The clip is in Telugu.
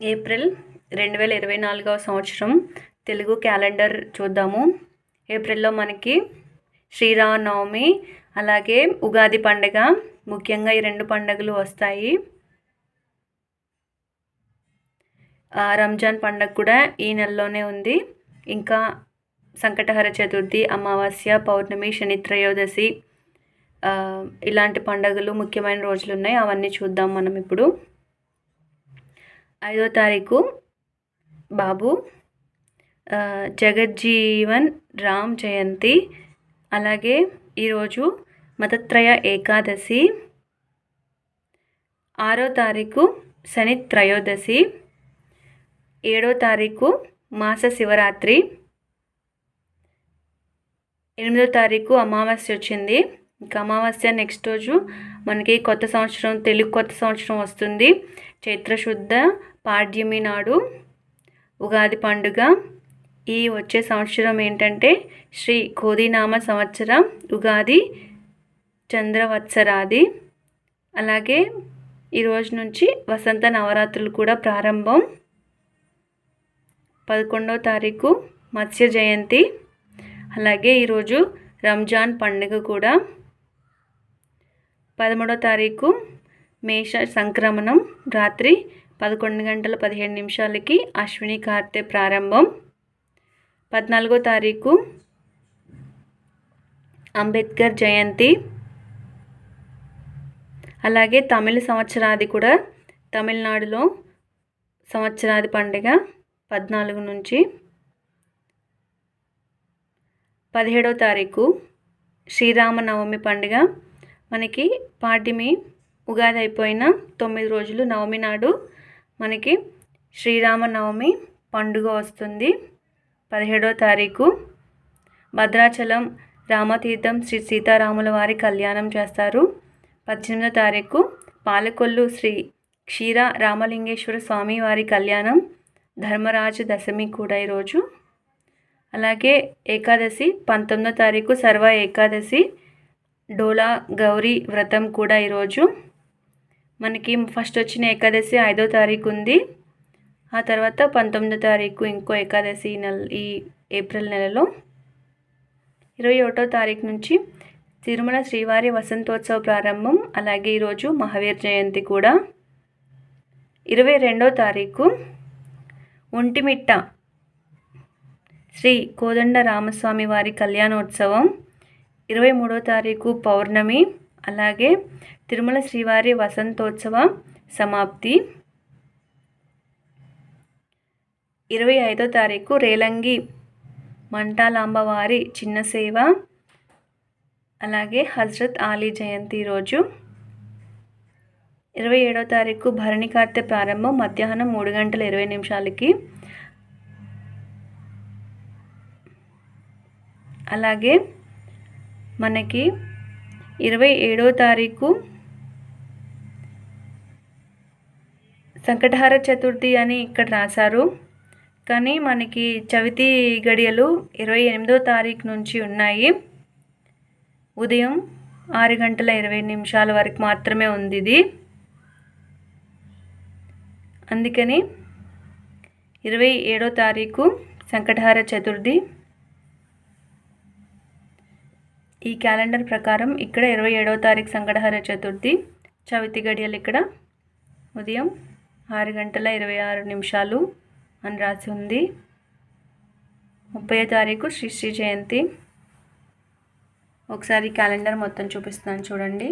ఏప్రిల్ రెండు వేల ఇరవై నాలుగవ సంవత్సరం తెలుగు క్యాలెండర్ చూద్దాము. ఏప్రిల్లో మనకి శ్రీరామనవమి అలాగే ఉగాది పండగ. ముఖ్యంగా ఈ రెండు పండుగలు వస్తాయి. రంజాన్ పండుగ కూడా ఈ నెలలోనే ఉంది. ఇంకా సంకటహర చతుర్థి అమావాస్య పౌర్ణమి శని త్రయోదశి ఇలాంటి పండుగలు ముఖ్యమైన రోజులు ఉన్నాయి అవన్నీ చూద్దాం మనం ఇప్పుడు. ఐదో తారీఖు బాబు జగజ్జీవన్ రామ్ జయంతి అలాగే ఈరోజు మతత్రయ ఏకాదశి ఆరో తారీఖు శని త్రయోదశి ఏడో తారీఖు మాస శివరాత్రి ఎనిమిదో తారీఖు అమావాస్య వచ్చింది. ఇంకా అమావాస్య నెక్స్ట్ రోజు మనకి కొత్త సంవత్సరం తెలుగు కొత్త సంవత్సరం వస్తుంది. చైత్రశుద్ధ పాడ్యమి నాడు ఉగాది పండుగ. ఈ వచ్చే సంవత్సరం ఏంటంటే శ్రీ కోదినామ సంవత్సరం ఉగాది చంద్రవత్సరాది. అలాగే ఈరోజు నుంచి వసంత నవరాత్రులు కూడా ప్రారంభం. పదకొండవ తారీఖు మత్స్య జయంతి. అలాగే ఈరోజు రంజాన్ పండుగ కూడా. పదమూడో తారీఖు మేష సంక్రమణం రాత్రి పదకొండు గంటల పదిహేను నిమిషాలకి అశ్విని కార్తె ప్రారంభం. పద్నాలుగో తారీఖు అంబేద్కర్ జయంతి. అలాగే తమిళ సంవత్సరాది కూడా తమిళనాడులో సంవత్సరాది పండుగ పద్నాలుగు నుంచి. పదిహేడో తారీఖు శ్రీరామనవమి పండుగ. మనకి పాటిమి ఉగాది అయిపోయిన తొమ్మిది రోజులు నవమి నాడు మనకి శ్రీరామనవమి పండుగ వస్తుంది. పదిహేడవ తారీఖు భద్రాచలం రామతీర్థం శ్రీ సీతారాముల వారి కళ్యాణం చేస్తారు. పద్దెనిమిదో తారీఖు పాలకొల్లు శ్రీ క్షీర రామలింగేశ్వర స్వామి వారి కళ్యాణం ధర్మరాజు దశమి కూడా ఈరోజు అలాగే ఏకాదశి పంతొమ్మిదో తారీఖు సర్వ ఏకాదశి డోలా గౌరీ వ్రతం కూడా ఈరోజు మనకి ఫస్ట్ వచ్చిన ఏకాదశి ఐదో తారీఖు ఉంది. ఆ తర్వాత పంతొమ్మిదో తారీఖు ఇంకో ఏకాదశి నెల ఈ ఏప్రిల్ నెలలో. ఇరవై ఒకటో తారీఖు నుంచి తిరుమల శ్రీవారి వసంతోత్సవ ప్రారంభం అలాగే ఈరోజు మహావీర్ జయంతి కూడా. ఇరవై రెండో తారీఖు ఒంటిమిట్ట శ్రీ కోదండ రామస్వామి వారి కళ్యాణోత్సవం. ఇరవై మూడో తారీఖు పౌర్ణమి. అలాగే తిరుమల శ్రీవారి వసంతోత్సవ సమాప్తి. ఇరవై ఐదో తారీఖు రేలంగి మంటాలాంబవారి చిన్న సేవ. అలాగే హజ్రత్ ఆలీ జయంతి రోజు. ఇరవై ఏడో తారీఖు భరణి కార్తె ప్రారంభం మధ్యాహ్నం మూడు గంటల ఇరవై నిమిషాలకి. అలాగే మనకి ఇరవై ఏడో తారీఖు సంకటహార చతుర్థి అని ఇక్కడ రాశారు. కానీ మనకి చవితి గడియలు ఇరవై ఎనిమిదో తారీఖు నుంచి ఉన్నాయి. ఉదయం ఆరు గంటల ఇరవై నిమిషాల వరకు మాత్రమే ఉంది ఇది. అందుకని ఇరవై ఏడో తారీఖు సంకటహార చతుర్థి ఈ క్యాలెండర్ ప్రకారం ఇక్కడ ఇరవై ఏడవ తారీఖు సంకటహర చతుర్థి చవితి గడియలు ఇక్కడ. ఉదయం ఆరు గంటల ఇరవై ఆరు నిమిషాలు అని రాసి ఉంది. ముప్పై తారీఖు శ్రీ శ్రీ జయంతి. ఒకసారి క్యాలెండర్ మొత్తం చూపిస్తాను చూడండి.